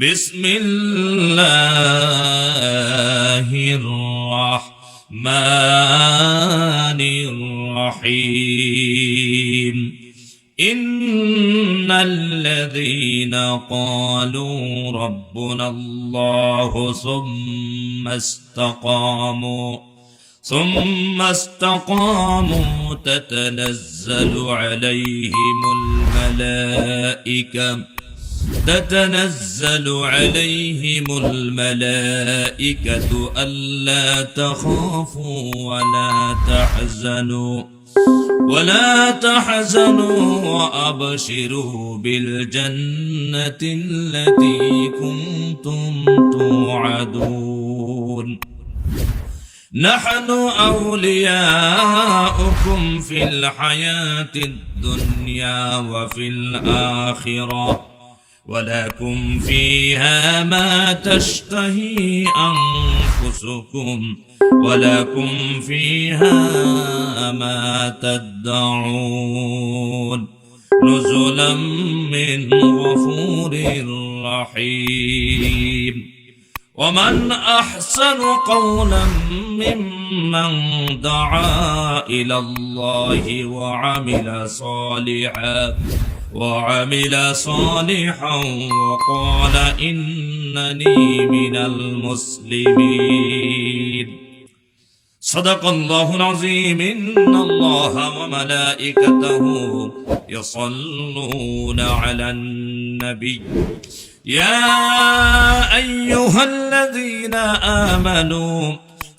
بسم الله الرحمن الرحيم. إن الذين قالوا ربنا الله ثم استقاموا ثم استقاموا تتنزل عليهم الملائكة. تتنزل عليهم الملائكة ألا تخافوا ولا تحزنوا ولا تحزنوا وأبشروا بالجنة التي كنتم توعدون نحن أولياؤكم في الحياة الدنيا وفي الآخرة ولكم فيها ما تشتهي أنفسكم ولكم فيها ما تدعون نزلا من غفور رحيم. ومن أحسن قولا ممن دعا إلى الله وعمل صالحا وعمل صالحا وقال إنني من المسلمين. صدق الله العظيم. إن الله وملائكته يصلون على النبي. يا أيها الذين آمنوا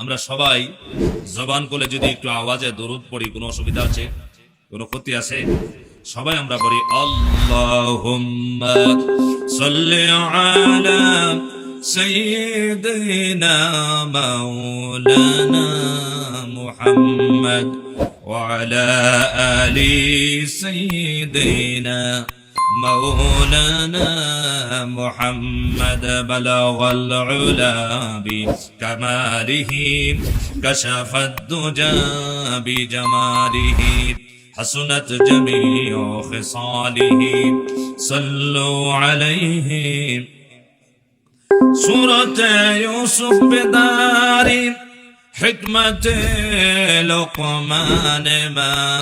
আমরা সবাই জবান কোলে যদি একটু আওয়াজে দরুদ পড়ি, কোনো অসুবিধা আছে? কোনো ক্ষতি আছে? সবাই আমরা বলি আল্লাহুম্মা সাল্লি مولانا محمد بلغ العلا بكماله كشف الدجى بجماله حسنت جميع خصاله صلوا عليه. سورة يوسف بداري حكمة لقمان ما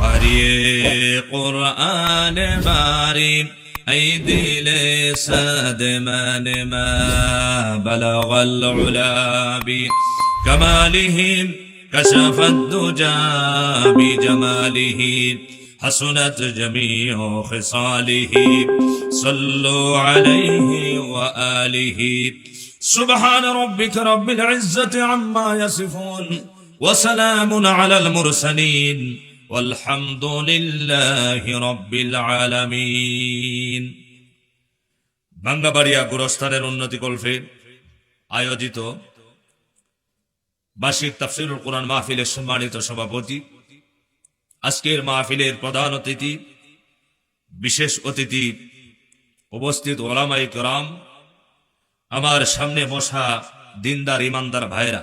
قري قرآن باري أيدي لساد من ما بلغ العلا بكمالهم كشف الدجى بجماله حسنت جميع خصاله صلوا عليه وآله سبحان ربك رب العزة عما يصفون وسلام على المرسلين والحمد لله رب العالمين বাঙ্গাবাড়িয়া গুরস্থানের উন্নতি কল্পে আয়োজিত বার্ষিক তাফসিরুল কোরআন মাহফিলের সম্মানিত সভাপতি আজকের মাহফিলের প্রধান অতিথি বিশেষ অতিথি উপস্থিত ওলামাই করাম আমার সামনে বসা দিনদার ইমানদার ভাইরা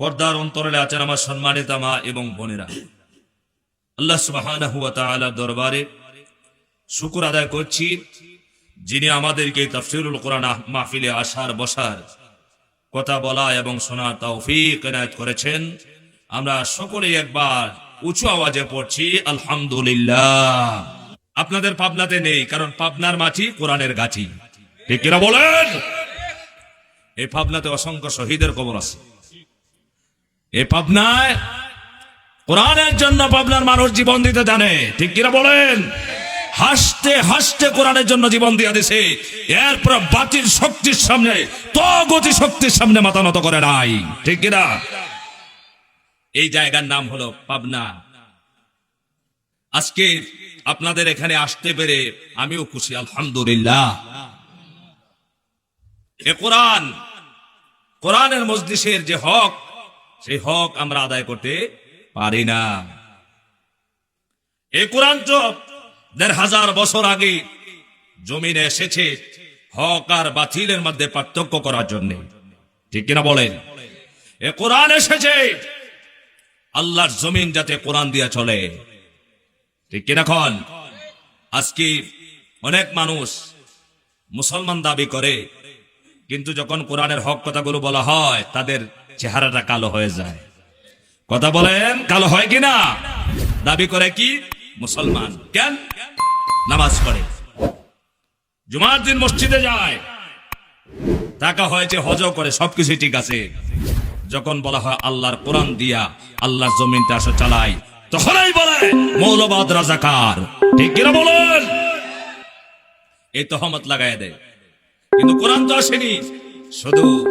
পর্দার অন্তরে আছেন আমার সম্মানিত মা এবং বোনেরা। আল্লাহ তাআলা দরবারে শুকর আদায় করছি, যিনি আমাদেরকে তাফসিরুল কোরআন মাহফিলে আসার, বসার কথা বলা এবং শোনার তৌফিক এনায়েত করেছেন। আমরা সকলে একবার উঁচু আওয়াজে পড়ছি, আলহামদুলিল্লাহ। আপনাদের পাবনাতে নেই, কারণ পাবনার মাটি কোরআনের গাছি ঠিক কিনা বলেন? এই পাবনাতে অসংখ্য শহীদের কবর আছে। এই পাবনায় কোরআনের জন্য পাবনার মানুষ জীবন দিতে জানে। ঠিক কিনা বলেন? হাসতে হাসতে কোরআনের জন্য জীবন দিয়ে দিছে। এরপর বাতিল শক্তির সামনে তো গতি শক্তির সামনে মাথা নত করে নাই। ঠিক কিনা? এই জায়গার নাম হলো পাবনা। আজকে আপনাদের এখানে আসতে পেরে আমিও খুশি, আলহামদুলিল্লাহ। এ কোরআন, কোরআনের মজলিসের যে হক সেই হক আমরা আদায় করতে পারি না। এই কোরআন তো দেড় হাজার বছর আগে জমিনে এসেছে হক আর বাতিলের মধ্যে পার্থক্য করার জন্য। ঠিক কিনা বলেন? এ কোরআন এসেছে, আল্লাহর জমিন যাতে কোরআন দিয়া চলে। ঠিক কিনা খন? আজকে অনেক মানুষ মুসলমান দাবি করে, কিন্তু যখন কোরআনের হক কথাগুলো বলা হয়, তাদের চেহারাটা কালো হয়ে যায়। কথা বলেন, কালো হয় কিনা? দাবি করে কি? মুসলমান। কেন? নামাজ পড়ে। জুমার দিন মসজিদে যায়। টাকা হয়েছে হজ করে সবকিছু ঠিক আছে। যখন বলা হয় আল্লাহর কোরআন দিয়া আল্লাহর জমিনটা আসে চালাই, তখনই বলে, মৌলবাদ রাজাকার। ঠিক কিনা বলেন? এই তহমত লাগাই দেয়। কিন্তু কোরআন তো আসেনি। শুধু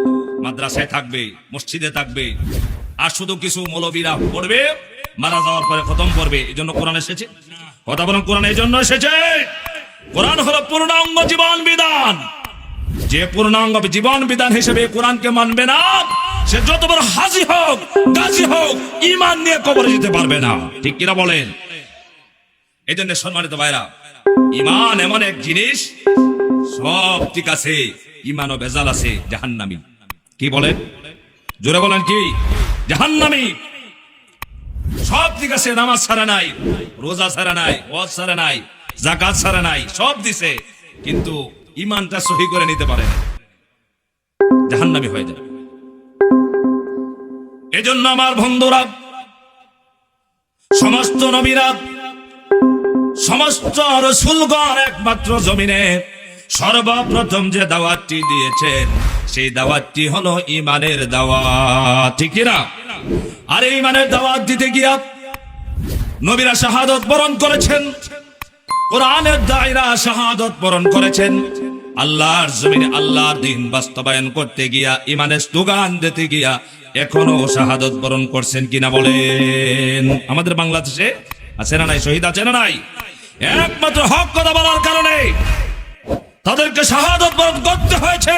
মাদ্রাসায় থাকবে, মসজিদে থাকবে। আর শুধু কিছু মৌলবীরা পড়বে, মারা যাওয়ার পরে খতম করবে, এই জন্য কোরআন এসেছে? কথা বলেন, কোরআন এই জন্য এসেছে? কোরআন হলো পূর্ণাঙ্গ জীবন বিধান। যে পূর্ণাঙ্গ জীবন বিধান হিসেবে কোরআনকে মানবে না, সে যত বড় হাজি হোক গাজী হোক ইমান নিয়ে কবরে যেতে পারবে না। ঠিক কিনা বলেন? এই জন্য সম্মানিত ভাইরা ইমান এমন এক জিনিস, সব ঠিক আছে ইমানও বেজাল আছে, জাহান্নামি। কি বলেন জোরে বলেন কি? জাহান্নামি। সব ঠিক আছে নামাজ ছাড়া নাই, রোজা ছাড়া নাই ওয়াজ ছাড়া নাই জাকাত ছাড়া নাই, সব দিছে, কিন্তু ইমানটা সহি করে নিতে পারে জাহান্নামি হয়ে যাবে। এজন্য আমার বন্ধুরা, সমস্ত নবীরা, সমস্ত রসুলগণ একমাত্র জমিনে সর্বপ্রথম যে দাওয়াতটি দিয়েছেন সেই দাওয়াতটি হলো ইমানের দাওয়াত। ঠিক কিনা আর ইমানের দাওয়াত দিতে গিয়া নবীরা শাহাদত বরণ করেছেন। কোরআনের দায়রা শাহাদত বরণ করেছেন। আল্লাহর জমিনে আল্লাহর দিন বাস্তবায়ন করতে গিয়া ইমানের স্লোগান দিতে গিয়া এখনও শাহাদত বরণ করছেন কিনা বলেন। আমাদের বাংলাদেশে আছে না নাই? শহীদ আছে না নাই? একমাত্র হক কথা বলার কারণে তাদেরকে শাহাদত বরণ করতে হয়েছে।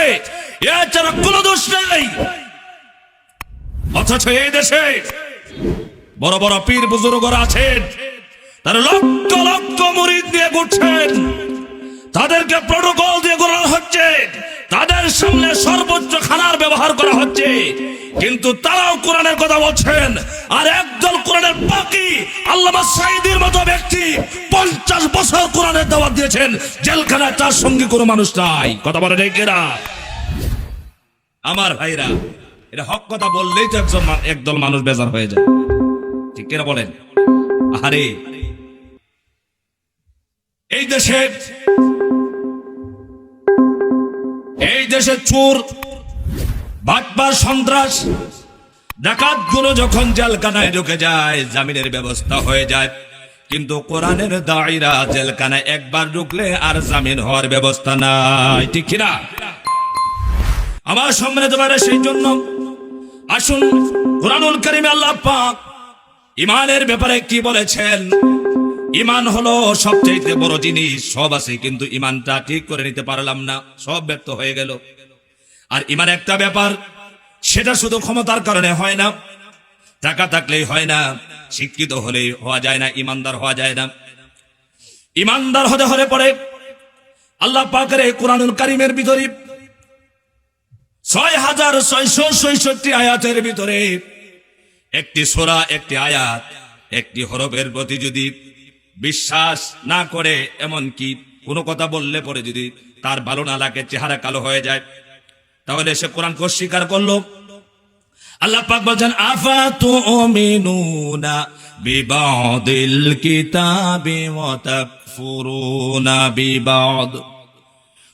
তাদেরকে প্রোটোকল দিয়ে হচ্ছে। তাদের সামনে সর্বোচ্চ খানার ব্যবহার করা হচ্ছে। কিন্তু তারাও কোরআনের কথা বলছেন। আর একদল কোরআনের বাকি আল্লামা মতো ব্যক্তি পঞ্চাশ বছর কোরআনের দাওয়াত দিয়েছেন। জেলখানায় তার সঙ্গে কোনো মানুষ নাই। কথা বলে রেখেরা আমার ভাইরা, এটা হক কথা বললেই তো একজন একদল মানুষ বেজার হয়ে যায়। ঠিক কিনা বলেন? আরে এই দেশে এই দেশে চোর বাটবার সন্ত্রাস, ডাকাতগুলো যখন জেলখানায় ঢুকে যায়, জামিনের ব্যবস্থা হয়ে যায়। কিন্তু কোরআনের দায়রা জেলখানায় একবার ঢুকলে আর জামিন হওয়ার ব্যবস্থা নাই। ঠিক কিনা? আমার সম্মানিত বাইরে সেই জন্য আসুন, কোরআনুল করিমে আল্লাহ পাক ইমানের ব্যাপারে কি বলেছেন? ইমান হলো সবচেয়ে বড় জিনিস। সব আছে, কিন্তু ইমানটা ঠিক করে নিতে পারলাম না। সব ব্যর্থ হয়ে গেল। আর ইমান একটা ব্যাপার, সেটা শুধু ক্ষমতার কারণে হয় না। টাকা থাকলেই হয় না, শিক্ষিত হলে হওয়া যায় না ইমানদার হওয়া যায় না। ইমানদার হতে হলে পরে আল্লাহ পাকের কোরআনুল কারিমের ভিতরে ছয় হাজার ছয়শো ছয়ষট্টি আয়াতের ভিতরে একটি সোরা, একটি আয়াত, একটি হরফের প্রতি যদি বিশ্বাস না করে এমন কি কোনো কথা বললে পরে যদি তার ভালো না চেহারা কালো হয়ে যায়, তাহলে সে কোরআনকে অস্বীকার করল। আল্লাহ পাক বলছেন, আফা তুমিনুনা বিবাদিল কিতাবি ওয়া তাকফুরুনা বিবাদ।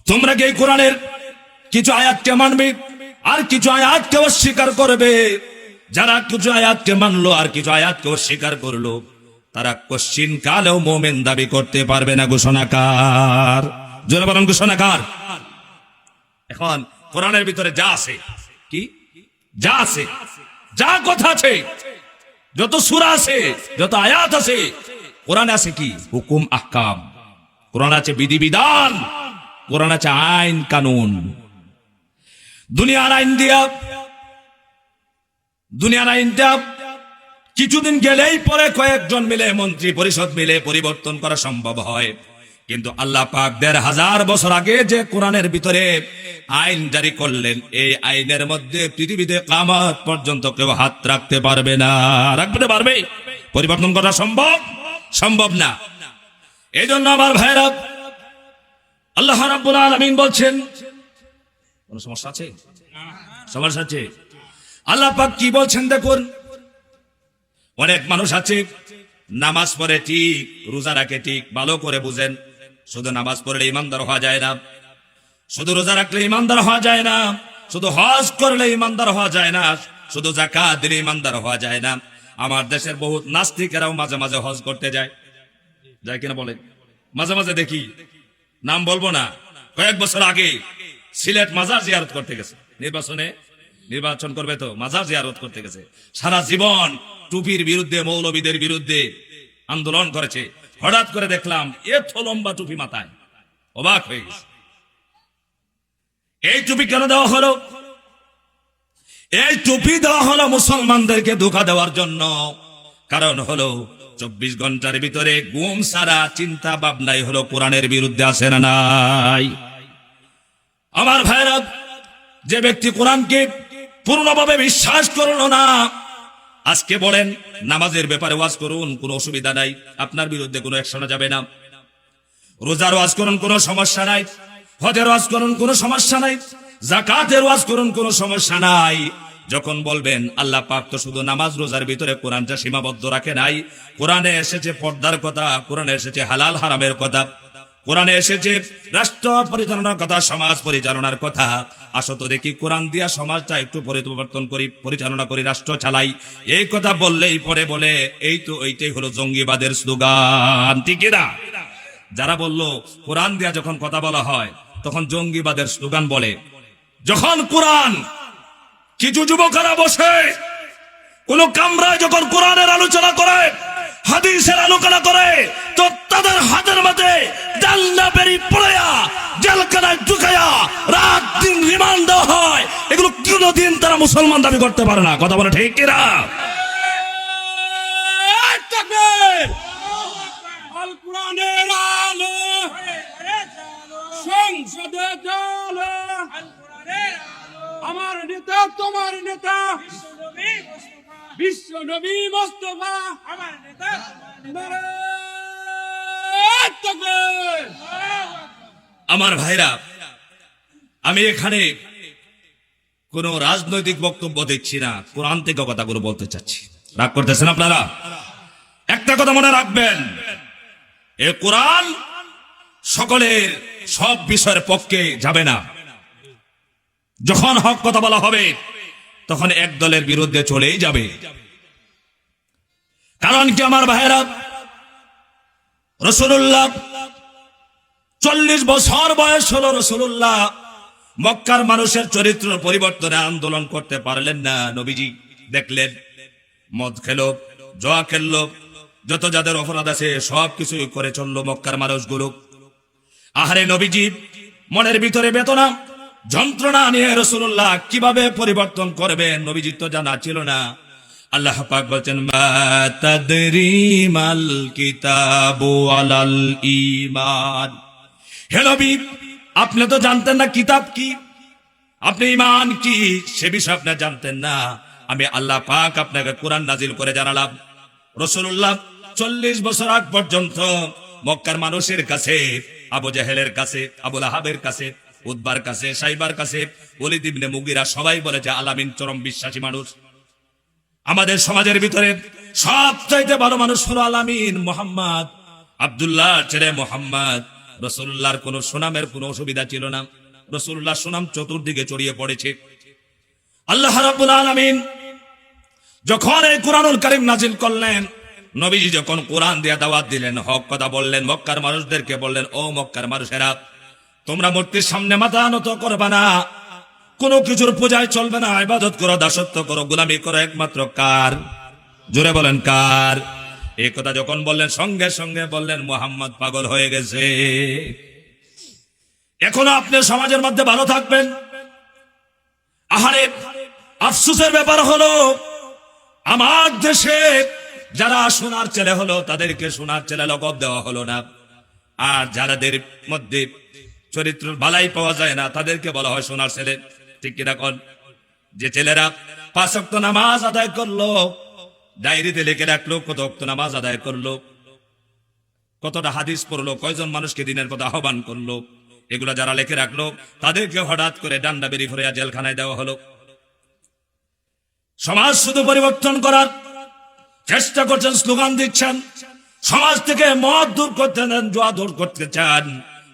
তোমরা কি কোরআনের কিছু আয়াতকে মানবে, আর কিছু আয়াতকে অস্বীকার করবে। যারা কিছু আয়াতকে মানলো, আর কিছু আয়াতকে অস্বীকার করল, তারা কশ্চিন কালেও মোমেন দাবি করতে পারবে না, ঘোষণাকার। জোরে ঘোষণাকার। এখন কোরআনের ভিতরে যা আছে, কি? যা আছে, যা কথা আছে, যত সুরা আছে, যত আয়াত আছে, কোরআন আছে কি? হুকুম, আহকাম। কোরআন আছে বিধিবিধান, কোরআন আছে আইন, কানুন। দুনিয়ার আইন দিয়া, দুনিয়ার আইনটা কিছুদিন গেলেই পরে কয়েকজন মিলে মন্ত্রী পরিষদ মিলে পরিবর্তন করা সম্ভব হয়। কিন্তু আল্লাহ পাক দেড় হাজার বছর আগে যে কোরআনের ভিতরে আইন জারি করলেন, এই আইনের মধ্যে পৃথিবীতে কামাত পর্যন্ত কেউ হাত রাখতে পারবে না। রাখতে পারবে পরিবর্তন করা সম্ভব? সম্ভব না। এই জন্য আমার ভাইরা আল্লাহ রাব্বুল আলামিন বলছেন কোন সমস্যা আছে? সমস্যা আছে আল্লাহ পাক কি বলছেন দেখুন? অনেক মানুষ আছে, নামাজ পড়ে ঠিক, রোজা রাখে ঠিক, ভালো করে বুঝেন। শুধু নামাজ পড়লে ইমানদার হওয়া যায় না। শুধু রোজা রাখলে ইমানদার হওয়া যায় না। শুধু হজ করলে ইমানদার হওয়া যায় না। শুধু জাকাত দিলে ইমানদার হওয়া যায় না। আমার দেশের বহুত নাস্তিকেরাও মাঝে মাঝে হজ করতে যায়। যায় কিনা বলেন? মাঝে মাঝে দেখি। নাম বলব না। কয়েক বছর আগে সিলেট মাজার জিয়ারত করতে গেছে। নির্বাচনে নির্বাচন করবে তো, মাজার জিয়ারত করতে গেছে। সারা জীবন টুপির বিরুদ্ধে, মৌলবীদের বিরুদ্ধে আন্দোলন করেছে। হঠাৎ করে দেখলাম, এত লম্বা টুপি মাথায়। অবাক হয়ে গেছে। এই টুপি কেন দেওয়া হলো? এই টুপি দেওয়া হলো মুসলমানদেরকে ধোকা দেওয়ার জন্য। কারণ হলো, চব্বিশ ঘণ্টার ভিতরে গুম সারা চিন্তা ভাবনাই হলো কোরআনের বিরুদ্ধে আসে না নাই? আমার ভাইরা যে ব্যক্তি কোরআনকে পূর্ণভাবে বিশ্বাস করল না, আজকে বলেন, নামাজের ব্যাপারে ওয়াজ করুন, কোনো অসুবিধা নাই, আপনার বিরুদ্ধে কোনো অ্যাকশনে যাবে না। রোজার ওয়াজ করুন, কোনো সমস্যা নাই, হজের ওয়াজ করুন, কোনো সমস্যা নাই জাকাতের ওয়াজ করুন, কোনো সমস্যা নাই। যখন বলবেন, আল্লাহ পাক তো শুধু নামাজ রোজার ভিতরে কোরআনটা সীমাবদ্ধ রাখে নাই, কোরআনে এসেছে পর্দার কথা, কোরআনে এসেছে হালাল হারামের কথা কোরআনে এসেছে, রাষ্ট্র পরিচালনার কথা, সমাজ পরিচালনার কথা। আসো তো দেখি, কোরআন দিয়া সমাজটা একটু পরিবর্তন করি, পরিচালনা করি, রাষ্ট্র চালাই। এই কথা বললেই পরে বলে, এই তো এইটাই হলো জঙ্গিবাদের স্লোগান না? যারা বলল, কোরআন দিয়া যখন কথা বলা হয়, তখন জঙ্গিবাদের স্লোগান বলে, যখন কোরআন কিছু যুবকেরা বসে, কোন কামরায় যখন কোরআনের আলোচনা করে হাদিসের আলোচনা করে তো তাদের হাতের মাঝে ডাল্লা বেরি পড়াইয়া জেলখানায় ঢুকাইয়া রাত দিন রিমান্ড দেওয়া হয়। এগুলো কোনোদিন তারা মুসলমান দাবি করতে পারে না। কথা বলে ঠিক কিনা? সংসদে আমার নেতা তোমার নেতা। বিশ্ব নবী মোস্তফা আমার নেতা। আমার ভাইরা আমি এখানে কোন রাজনৈতিক বক্তব্য দিচ্ছি না কোরআন থেকে কথাগুলো বলতে চাচ্ছি। রাগ করতেছেন আপনারা? একটা কথা মনে রাখবেন এ কোরআন সকলের সব বিষয়ের পক্ষে যাবে না। যখন হক কথা বলা হবে তখন এক দলের বিরুদ্ধে চলেই যাবে। কারণ কি আমার ভাইরা রসুল্লাহ চল্লিশ বছর বয়স হলো রসুল্লাহ মক্কার মানুষের চরিত্র পরিবর্তনে আন্দোলন করতে পারলেন না নবীজি। দেখলেন, মদ খেলো, জোয়া খেললো, যত যাদের অপরাধ আছে সব কিছুই করে চলল মক্কার মানুষগুলো। আহারে নবীজি, মনের ভিতরে বেতনা যন্ত্রণা নিয়ে রসুল্লাহ কীভাবে পরিবর্তন করবেন? নবীজি তো জানা ছিল না। আল্লাহ পাক বলছেন, মা তাদরি মাল কিতাবু আলাল ঈমান। হে নবী, আপনি তো জানতেন না কিতাব কি? আপনি ইমান কি? সে বিষয়ে আপনি জানতেন না। আমি আল্লাহ পাক আপনাকে কোরআন নাজিল করে জানালাম। রসুল্লাহ চল্লিশ বছর আগ পর্যন্ত মক্কার মানুষের কাছে, আবু জাহেলের কাছে আবুল আহাবের কাছে উদ্বার কাছে, সাইবার কাছে ইবনে মুগিরা সবাই বলে যে, আলামিন চরম বিশ্বাসী মানুষ। আমাদের সমাজের ভিতরে সবচাইতে বড় মানুষ হলো আলামিন মোহাম্মদ। আব্দুল্লাহ ছেড়ে মোহাম্মদ। রসুল্লাহর কোন সুনামের কোনো অসুবিধা ছিল না। রসুল্লাহ সুনাম চতুর্দিকে ছড়িয়ে পড়েছে। আল্লাহ রাব্বুল আলামিন যখন এই কোরআনুল কারীম নাজিল করলেন, নবীজি যখন কোরআন দিয়ে দাওয়াত দিলেন, হক কথা বললেন, মক্কার মানুষদেরকে বললেন, ও মক্কার মানুষেরা তোমরা মূর্তির সামনে মাথা নত করবে না। কোনো কিছুর পূজায় চলবে না। ইবাদত করো, দাসত্ব করো, গোলামি করো, একমাত্র কার? জোরে বলেন কার? এই কথা যখন বললেন, সঙ্গে সঙ্গে বললেন, মোহাম্মদ পাগল হয়ে গেছে। এখনও আপনি সমাজের মধ্যে ভালো থাকবেন। আহারে, আফসোসের ব্যাপার হলো, আমার দেশে যারা সোনার ছেলে হলো, তাদেরকে সোনার ছেলে লগব দেওয়া হলো না। আর যারাদের মধ্যে চরিত্র বালাই পাওয়া যায় না। তাদেরকে বলা হয় সোনার ছেলে। ঠিক কিনা কন? যে ছেলেরা পাঁচ অক্ত নামাজ আদায় করল, ডায়েরিতে লিখে রাখল, কত অক্ত নামাজ আদায় করল, কতটা হাদিস পড়ল, কয়জন মানুষকে দিনের কথা আহ্বান করল, এগুলা যারা লিখে রাখল, তাদেরকে হঠাৎ করে ডান্ডা বেরি ফরিয়া জেলখানায় দেওয়া হলো। সমাজ শুধু পরিবর্তন করার চেষ্টা করছেন, স্লোগান দিচ্ছেন। সমাজ থেকে মদ দূর করতে চান জোয়া দূর করতে চান।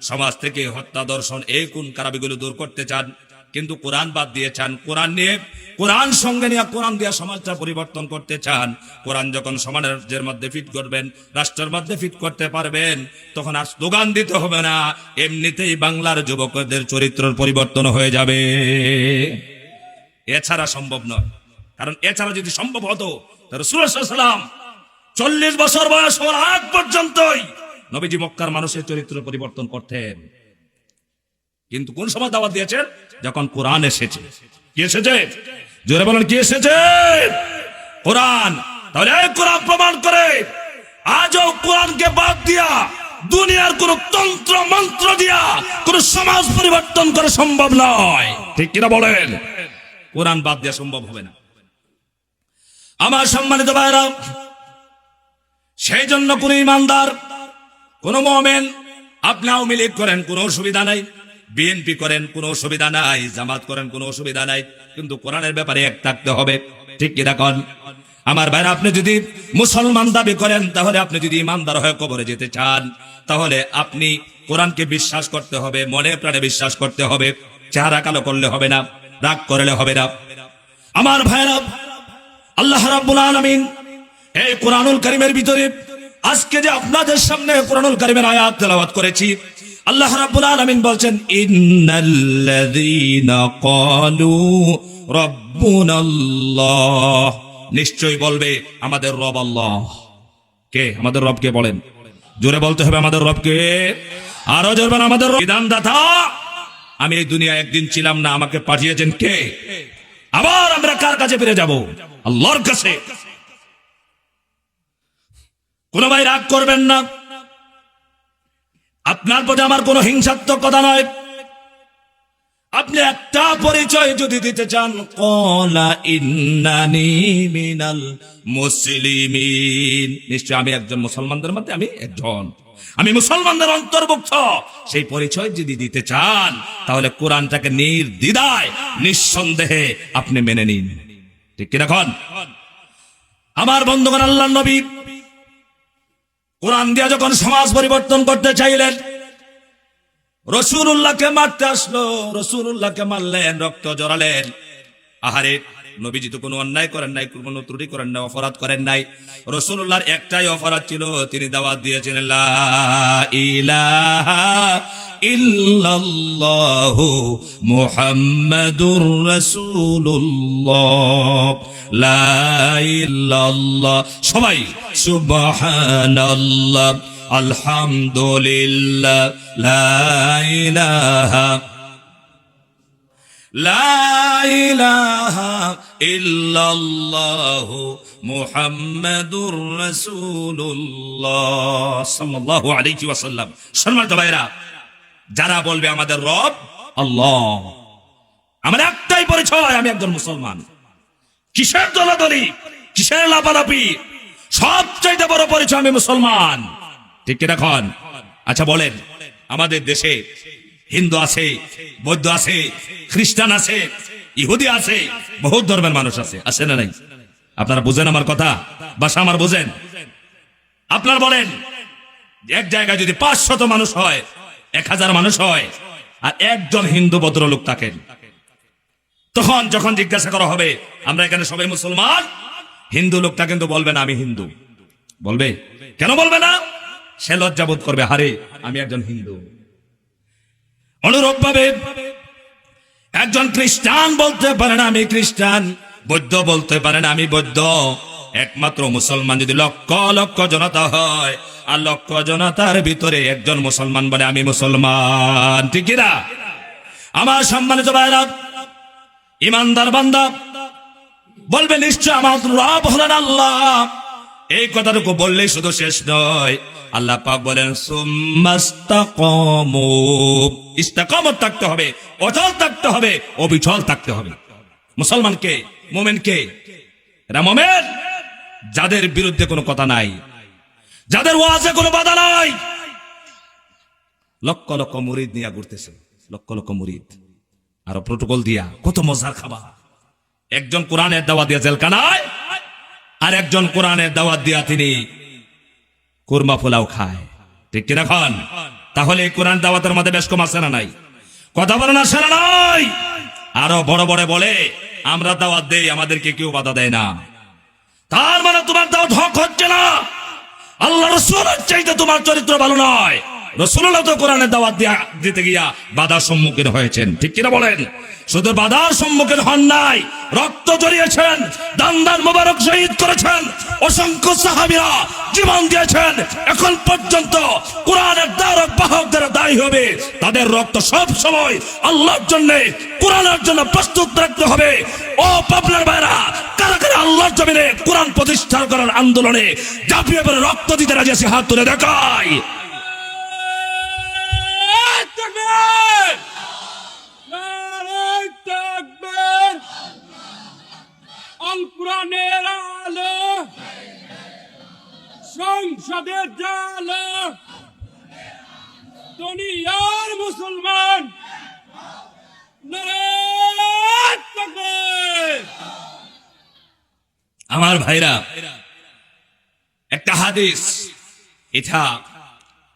সমাজ থেকে হত্যা দর্শন এই কোন কারাবিগুলো দূর করতে চান? কিন্তু কোরআন বাদ দিয়ে চান। কোরআন নিয়ে, কোরআন সঙ্গে নিয়ে কোরআন দিয়ে সমাজটা পরিবর্তন করতে চান। কোরআন যখন সমাজের মধ্যে ফিট করবেন, রাষ্ট্রের মধ্যে ফিট করতে পারবেন, তখন আর স্লোগান দিতে হবে না। এমনিতেই বাংলার যুবকদের চরিত্রের পরিবর্তন হয়ে যাবে। এছাড়া সম্ভব নয়। কারণ এছাড়া যদি সম্ভব হতো রসুলাম চল্লিশ বছর বয়স হওয়ার আগ পর্যন্তই নবীজি মক্কার মানুষের চরিত্র পরিবর্তন করতেন। কিন্তু কোন সময় দাওয়াত দিয়েছেন? যখন কোরআন এসেছে। কি এসেছে? জোরে বলেন, কি এসেছে? কোরআন। তাহলে কোরআন প্রমাণ করে, আজও কোরআনকে বাদ দিয়া দুনিয়ার কোন তন্ত্র, মন্ত্র দিয়া কোন সমাজ পরিবর্তন করা সম্ভব নয়। ঠিক কিনা বলেন? কোরআন বাদ দেওয়া সম্ভব হবে না। আমার সম্মানিত ভাইরা সেই জন্য কোন ইমানদার কোন মোমেন আপনি আওয়ামী করেন, কোনো অসুবিধা নাই। বিএনপি করেন, কোনো অসুবিধা নাই। জামাত করেন, কোনো অসুবিধা নাই। কিন্তু কোরআনের ব্যাপারে এক থাকতে হবে। ঠিক কিনা কন? আমার ভাইরা, আপনি যদি মুসলমান দাবি করেন, তাহলে আপনি যদি ইমানদার হয়ে কবরে যেতে চান, তাহলে আপনি কোরআনকে বিশ্বাস করতে হবে, মনে প্রাণে বিশ্বাস করতে হবে। চেহারা কালো করলে হবে না, রাগ করলে হবে না। আমার ভাইরা, আল্লাহ রাব্বুল আলামিন এই কোরআনুল করিমের ভিতরে আজকে যে আপনাদের সামনে কোরআনুল কারীমের আয়াত তেলাওয়াত করেছি, আল্লাহ রাব্বুল আলামিন বলছেন, ইন্নাল্লাযীনা ক্বালু নিশ্চয়ই বলবে, আমাদের রব আল্লাহ। কে? আমাদের রব কে বলেন। জোরে বলতে হবে, আমাদের রব কে আরও জোরে বলেন, আমাদের রব বিধানদাতা, আমি এই দুনিয়া একদিন ছিলাম না, আমাকে পাঠিয়েছেন কে? আবার আমরা কার কাছে ফিরে যাব? আল্লাহর কাছে। কোন ভাই রাগ করবেন না। আপনার প্রতি আমার কোনো হিংসাত্মক কথা নয়। আপনি একটা পরিচয় যদি দিতে চান, কলা ইন্নানি মিনাল মুসলিমিন। নিশ্চয় আমি একজন মুসলমানদের মধ্যে আমি একজন। আমি মুসলমানদের অন্তর্ভুক্ত। সেই পরিচয় যদি দিতে চান, তাহলে কোরআনটাকে নির্দ্বিধায়, নিঃসন্দেহে আপনি মেনে নিন। ঠিক কিনা খন? আমার বন্ধুগণ আল্লাহ নবী কোরআন দিয়া যখন সমাজ পরিবর্তন করতে চাইলেন রসুল্লাহকে মারতে আসলো রসুল্লাহকে মারলেন, রক্ত জড়ালেন। আহারে, নবীজি তো কোনো অন্যায় করেন নাই, কোনো ত্রুটি করেন নাই, অপরাধ করেন নাই। রসুল্লাহর একটাই অপরাধ ছিল, তিনি দাওয়াত দিয়েছিলেন ইলাহা ইল্লাল্লাহু মুহাম্মাদুর রাসূলুল্লাহ। লা ইল্লাল্লাহ। সবাই, সুবহানাল্লাহ। আলহামদুলিল্লাহ। লা ইলাহা। লা ইলাহা ইল্লাল্লাহু সম্মানিত ভাইরা যারা বলবে আমাদের রব, আল্লাহ। আমার একটাই পরিচয়, আমি একজন মুসলমান। কিসের দলাদলি? কিসের লাপালাপি? সবচাইতে বড় পরিচয়, আমি মুসলমান। ঠিক কি এখন আচ্ছা বলেন। আমাদের দেশে হিন্দু আছে, বৌদ্ধ আছে, খ্রিস্টান আছে, ইহুদি আছে, বহুত ধর্মের মানুষ আছে। আছে না নাই? আপনারা বুঝেন আমার কথা? বাসা আমার বুঝেন? আপনারা বলেন, এক জায়গায় যদি পাঁচশত মানুষ হয় এক হাজার মানুষ হয় আর একজন হিন্দু ভদ্রলোক থাকেন। তখন যখন জিজ্ঞাসা করা হবে, আমরা এখানে সবাই মুসলমান? হিন্দু লোকটা কিন্তু বলবে না, আমি হিন্দু। বলবে, কেন বলবে না? সে লজ্জাবোধ করবে হারে আমি একজন হিন্দু। অনুরূপ ভাবে একজন খ্রিস্টান বলতে পারে না আমি খ্রিস্টান, বৌদ্ধ বলতে পারে না আমি বৌদ্ধ। একমাত্র মুসলমান যদি লক্ষ লক্ষ জনতা হয়, আর লক্ষ জনতার ভিতরে একজন মুসলমান বলে আমি মুসলমান। ঠিক কিনা? আমার সম্মানিত ভাইরা, ইমানদার বান্দা, বলবে নিশ্চয় আমার রব হলেন আল্লাহ। এই কথাটুকু বললেই শুধু শেষ নয়। আল্লাহ পাক বলেন ইস্তাকামত থাকতে হবে, অচল থাকতে হবে, অবিচল থাকতে হবে। মুসলমান কে? মোমেন কে? এরা মোমেন। যাদের বিরুদ্ধে কোনো কথা নাই, যাদের ওয়াজে কোনো বাধা নাই। লক্ষ লক্ষ মুরিদ নিয়ে ঘুরতেছে, লক্ষ লক্ষ মুরিদ। আরও প্রোটোকল দিয়া কত মজার খাবার। একজন কোরআনের দাওয়াত দিয়া জেলখানায়, আর একজন কোরআনের দাওয়াত দিয়া তিনি কুরমা পোলাও খায়। ঠিক কিনা খান? তাহলে এই কোরআন দাওয়াতের মধ্যে বেশ কম আছে না নাই? কথা বলে না সেনা নাই? আরও বড় বড় বলে, আমরা দাওয়াত দেই, আমাদেরকে কেউ বাধা দেয় না। তার মানে তোমার দাওয়াত হক হচ্ছে না। আল্লাহ রসুলের চাইতে তোমার চরিত্র ভালো নয়। রসুল্লাহ তো কোরআনের দাওয়াত দিতে গিয়া বাধার সম্মুখীন হয়েছেন। ঠিক কিনা বলেন? শুধু বাধার সম্মুখীন হন নাই, রক্ত জড়িয়েছেন, দান্দার মোবারক শহীদ করেছেন, অসংখ্য সাহাবিরা জীবন দিয়েছেন। এখন পর্যন্ত কোরআনের দ্বারক বাহকদের দায়ী হবে। তাদের রক্ত সব সময় আল্লাহর জন্য, কোরআনের জন্য প্রস্তুত রাখতে হবে। ও পাবনার ভাইরা, কারা কারা আল্লাহর জমিনে কোরআন প্রতিষ্ঠা করার আন্দোলনে ঝাঁপিয়ে রক্ত দিতে রাজি হাত তুলে দেখায় কোরআনের আলো সংসদের জালো দুনিয়ার মুসলমান আমার ভাইরা, একটা হাদিস, এটা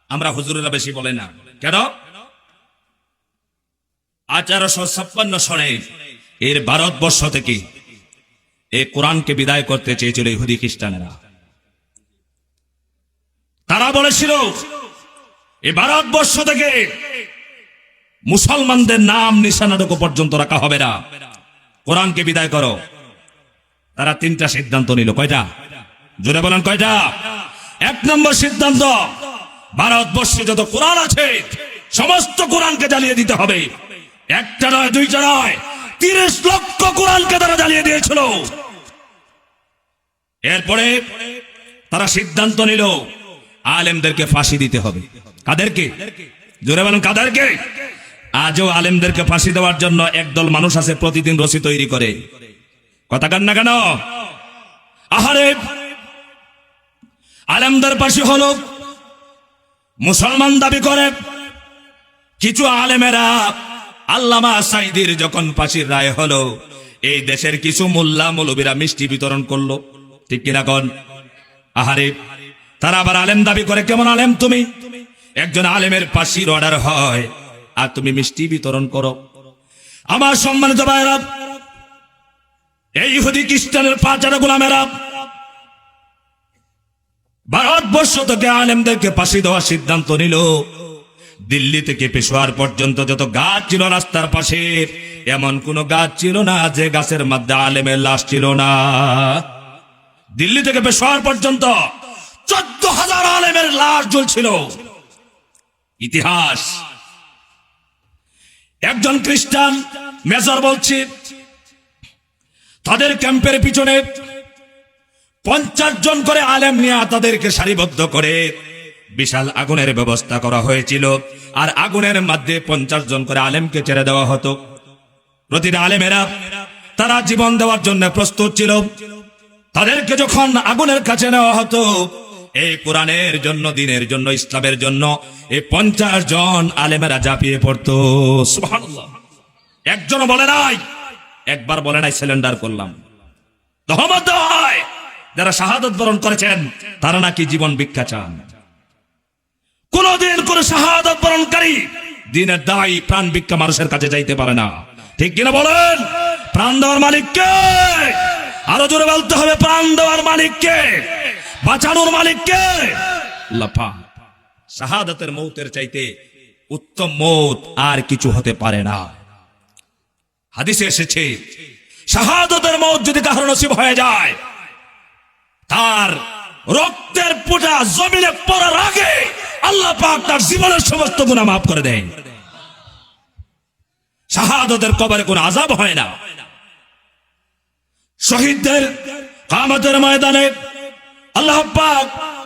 আমরা হুজুরেরা বেশি বলে না। কেন? আঠারোশো ছাপ্পান্ন সনে এর ভারতবর্ষ থেকে এই কোরআনকে বিদায় করতে চেয়েছিল ইহুদি খ্রিস্টানেরা। তারা বলেছিল এই ভারতবর্ষ থেকে মুসলমানদের নাম নিশানাটুকু পর্যন্ত রাখা হবে না। কোরআনকে বিদায় করো। তারা তিনটা সিদ্ধান্ত নিল। কয়টা? জোরে বলেন, কয়টা? এক নম্বর সিদ্ধান্ত, ভারতবর্ষে যত কোরআন আছে, সমস্ত কোরআনকে জ্বালিয়ে দিতে হবে। একটা নয়, দুইটা নয়। তিরিশ লক্ষ কোরআনকে তারা জ্বালিয়ে দিয়েছিল। এরপরে তারা সিদ্ধান্ত নিল, আলেমদেরকে ফাঁসি দিতে হবে। কাদেরকে? জোরে বলেন, কাদেরকে? আজও আলেমদেরকে ফাঁসি দেওয়ার জন্য একদল মানুষ আছে, প্রতিদিন রসি তৈরি করে। কথা কান না কেন? আহারে, আলেমদের পাশে হলো, মুসলমান দাবি করে, কিছু আলেমেরা আল্লামা সাইদির যখন ফাঁসির রায় হলো, এই দেশের কিছু মোল্লা মৌলবীরা মিষ্টি বিতরণ করল। ঠিক কিনা কন? আহারে, তারা আবার আলেম দাবি করে, কেমন আলেম তুমি? একজন আলেমের ফাঁসির অর্ডার হয়, আর তুমি মিষ্টি বিতরণ করো। আমার সম্মানিত ভাইরা এই ইহুদি খ্রিস্টানের পাচার গোলামেরা, ভারতবর্ষ থেকে আলেমদেরকে ফাঁসি দেওয়ার সিদ্ধান্ত নিল। দিল্লি থেকে পেশোয়ার পর্যন্ত যত গাছ ছিল রাস্তার পাশে, এমন কোন গাছ ছিল না যে গাছের মধ্যে আলেমের লাশ ছিল না। দিল্লি থেকে পেশোয়ার পর্যন্ত চোদ্দ হাজার আলেমের লাশ জ্বলছিল। ইতিহাস। একজন খ্রিস্টান মেজর বলছি, তাদের ক্যাম্পের পিছনে পঞ্চাশ জন করে আলেম নিয়ে তাদেরকে সারিবদ্ধ করে বিশাল আগুনের ব্যবস্থা করা হয়েছিল, আর আগুনের মধ্যে পঞ্চাশ জন করে আলেমকে ছেড়ে দেওয়া হতো। প্রতিটা আলেমেরা তারা জীবন দেওয়ার জন্য প্রস্তুত ছিল। তাদেরকে যখন আগুনের কাছে নেওয়া হতো, এই কোরআনের জন্য, দিনের জন্য, ইসলামের জন্য এই পঞ্চাশ জন আলেমেরা ঝাঁপিয়ে পড়তো। সুবহানাল্লাহ। একজন বলে নাই, একবার বলে নাই, সিলিন্ডার করলাম। যারা শাহাদত বরণ করেছেন, তারা নাকি জীবন ভিক্ষা চান। কোনদিন কোন শাহাদত বরণকারী দিনের দায়ী প্রাণ ভিক্ষা মানুষের কাছে যাইতে পারে না। ঠিক কিনা বলেন? প্রাণ দেওয়ার মালিককে আরও জোরে বলতে হবে, প্রাণ দেওয়ার মালিককে বাঁচানোর মালিককে লাফা শাহাদতের মৌতের চাইতে উত্তম মৌত আর কিছু হতে পারে না। হাদিসে এসেছে, শাহাদতের মৌত যদি কাহার নসিব হয়ে যায়, তার রক্তের পোটা জমিনে পড়ার আগে আল্লাহ পাক তার জীবনের সমস্ত গুণা মাফ করে দেয়। শাহাদতের কবরে কোনো আজাব হয় না। শহীদদের কামতের ময়দানে আল্লাহ পাক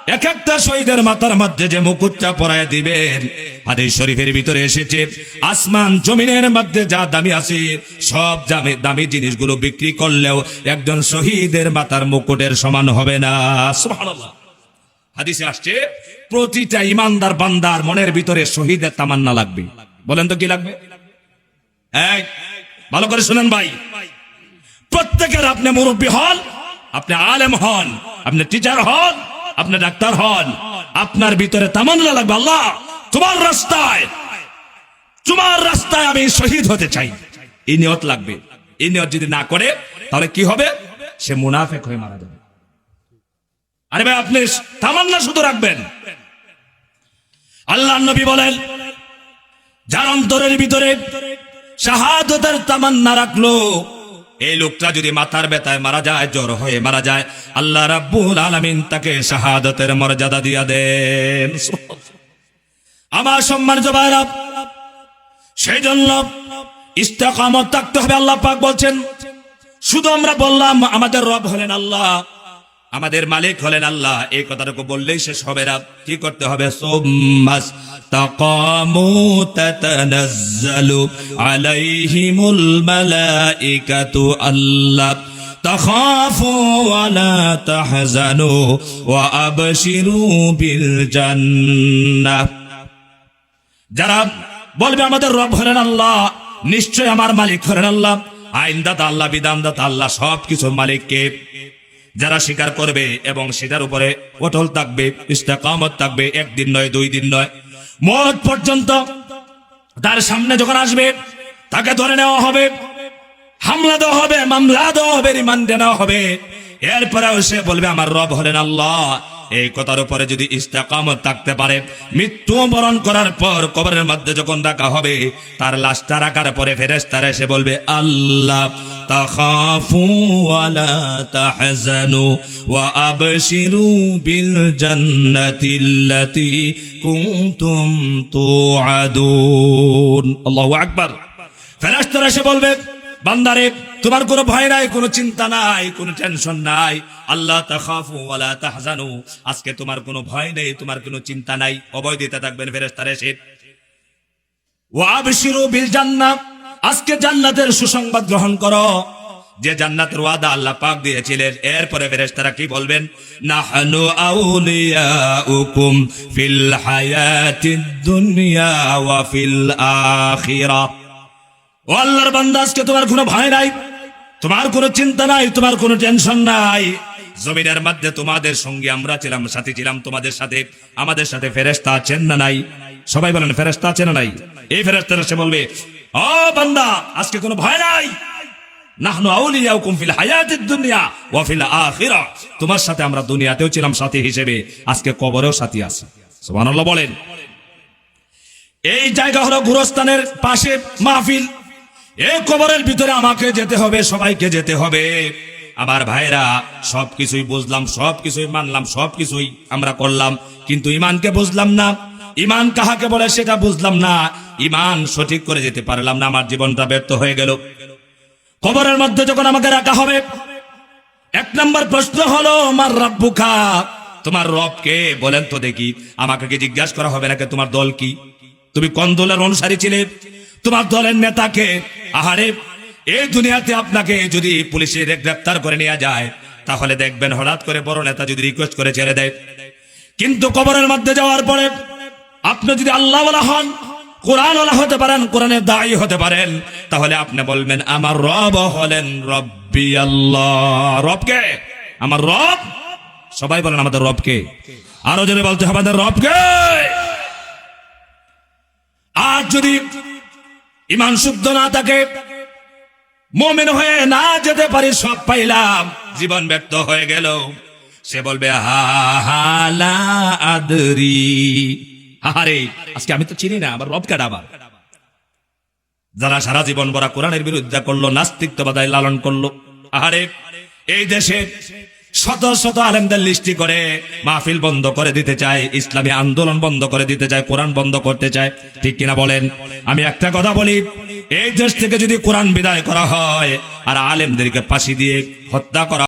এক একটা শহীদের মাথার মধ্যে যে মুকুটটা পরায় দিবেন, হাদিস শরীফের ভিতরে এসেছে, আসমান জমিনের মধ্যে যা দামি আছে, সব দামি দামি জিনিসগুলো বিক্রি করলেও একজন শহীদের মাথার মুকুটের সমান হবে না। সুবহানাল্লাহ। হাদিসে আসছে, প্রতিটা ইমানদার বান্দার মনের ভিতরে শহীদের তামান্না লাগবে। বলেন তো কি লাগবে? ভালো করে শুনেন ভাই। প্রত্যেকের আপনি মুরব্বী হন, আপনি আলেম হন, আপনি টিচার হন, আপনি ডাক্তার হন, আপনার ভিতরে তামান্না লাগবে আল্লাহ। তোমার রাস্তায় তোমার রাস্তায় আমি শহীদ হতে চাই। এই নিয়ত লাগবে। এই নিয়ত যদি না করে, তাহলে কি হবে? সে মুনাফেক হয়ে মারা যাবে। আরে ভাই, আপনি তামান্না শুধু রাখবেন। আল্লাহ নবী বলেন, যার অন্তরের ভিতরে শাহাদতের তামান্না রাখল, এই লোকটা যদি মাথার ব্যথায় মারা যায়, জ্বর হয়ে মারা যায়, আল্লাহ রাব্বুল আলামিন তাকে শাহাদতের মর্যাদা দিয়া দেন। আমার সম্মান জবাইরা সেই জন্য ইস্তেকামত থাকতে হবে, আল্লাহ পাক বলছেন, শুধু আমরা বললাম, আমাদের রব হলেন আল্লাহ। আমাদের মালিক হলেন আল্লাহ এই কথাটুকু বললেই শেষ হবে না কি করতে হবে সোম্মাস তাকামু তাতানাজ্জালু আলাইহিমুল মালাইকাতু আল্লাহ تخافوا ولا تحزنوا وأبشروا بالجنة যারা বলবে আমাদের রব হলেন আল্লাহ নিশ্চয় আমার মালিক হলেন আল্লাহ আইনদাতা আল্লাহ বিধানদাতা আল্লাহ সব কিছুর মালিককে যারা স্বীকার করবে এবং সেটার উপরে অটল থাকবে, ইস্তেকামত থাকবে, একদিন নয়, দুই দিন নয়, মত পর্যন্ত তার সামনে যখন আসবে, তাকে ধরে নেওয়া হবে, হামলা দেওয়া হবে, মামলা দেওয়া হবে, রিমান্ডে নেওয়া হবে। এরপরেও সে বলবে, আমার রব হলেন আল্লাহ। এই কথার উপরে যদি ইস্তেকামত থাকতে পারে, মৃত্যু বরণ করার পর কবরের মধ্যে যখন রাখা হবে, তার লাশটা রাখার পরে ফেরেস্তারা এসে বলবে, আল্লাহ ওয়া আবশিরু বিল জান্নাতিল্লাতি কুনতুম তুআদুন আল্লাহু আকবার ফেরেশতারা এসে বলবে, বান্দারে, তোমার কোনো ভয় নাই, কোনো চিন্তা নাই, কোনো টেনশন নাই। আল্লাহ তাখাফু ওয়ালা আজকে তোমার কোনো ভয় নেই, তোমার কোনো চিন্তা নাই। অভয় দিতে থাকবেন ফেরেশতারা এসে। ওয়াবশিরু বিল জান্নাত আজকে জান্নাতের সুসংবাদ গ্রহণ করো। যে জান্নাতের ওয়াদা আল্লাহ পাক দিয়েছিলেন। এরপরে ফেরেশতারা কি বলবেন? নাহনু আউলিয়াউকুম ফিল হায়াতিদ দুনিয়া ওয়া ফিল আখিরাহ ও আল্লাহর বান্দা, আজকে তোমার কোনো ভয় নাই? তোমার কোনো চিন্তা নাই, তোমার কোনো টেনশন নাই। জমিনের মধ্যে তোমাদের সঙ্গে আমরা ছিলাম, সাথী ছিলাম, তোমাদের সাথে, আমাদের সাথে ফেরেস্তা আছেন না নাই? সবাই বলেন ফেরেস্তা আছে না নাই? এই ফেরেস্তারা সে বলবে ও বান্দা, আজকে কোনো ভয় নাই। তোমার সাথে আমরা দুনিয়াতেও ছিলাম সাথী হিসেবে, আজকে কবরেও সাথী আছি। বলেন। এই জায়গা হলো গুরস্থানের পাশে মাহফিল। এই কবরের ভিতরে আমাকে যেতে হবে, সবাইকে যেতে হবে। আমার ভাইরা সবকিছুই বুঝলাম, সবকিছুই মানলাম, সবকিছুই আমরা করলাম, কিন্তু ইমানকে বুঝলাম না। ইমান কাহাকে বলে সেটা বুঝলাম না। ইমান সঠিক করে যেতে পারলাম না, আমার জীবনটা ব্যর্থ হয়ে গেল। কবরের মধ্যে যখন আমাকে রাখা হবে, এক নম্বর প্রশ্ন হলো আমার রব্বুখা তোমার রব কে? বলেন তো দেখি, আমাকে কি জিজ্ঞাসা করা হবে নাকি তোমার দল কি? তুমি কোন দলের অনুসারী ছিলে? তোমার দলের নেতাকে আহারে এই দুনিয়াতে আপনাকে যদি পুলিশে গ্রেপ্তার করে নেওয়া যায়, তাহলে দেখবেন হঠাৎ করে বড় নেতা যদি রিকোয়েস্ট করে ছেড়ে দেয়। কিন্তু কবরের মধ্যে যাওয়ার পরে আপনি যদি আল্লাহ হন কোরআন হতে পারেন, কোরআনের দায়ী হতে পারেন, তাহলে আপনি বলবেন, আমার রব হলেন রব্বি আল্লাহ। রবকে আমার রব? সবাই বলেন, আমাদের রবকে আরও জনে বলতে হবে, আমাদের রবকে আর যদি ইমান শুদ্ধ না থাকে, মোমেন হয়ে না যেতে পারি, সব পাইলাম, জীবন ব্যর্থ হয়ে গেল। সে বলবে, হা হালা আদরি। আরে আজকে আমি তো চিনি না আমার রব আবার? যারা সারা জীবন বরা কোরআনের বিরুদ্ধে করল নাস্তিকবাদায় লালন করল, আহারে, এই দেশে শত শত আলেমদের লিস্টি করে, মাহফিল বন্ধ করে দিতে চায়, ইসলামী আন্দোলন বন্ধ করে দিতে চায়, কোরআন বন্ধ করতে চায়, ঠিক কিনা বলেন? আমি একটা কথা বলি, এই দেশ থেকে যদি কোরআন বিদায় করা হয়, আর আলেমদেরকে ফাঁসি দিয়ে হত্যা করা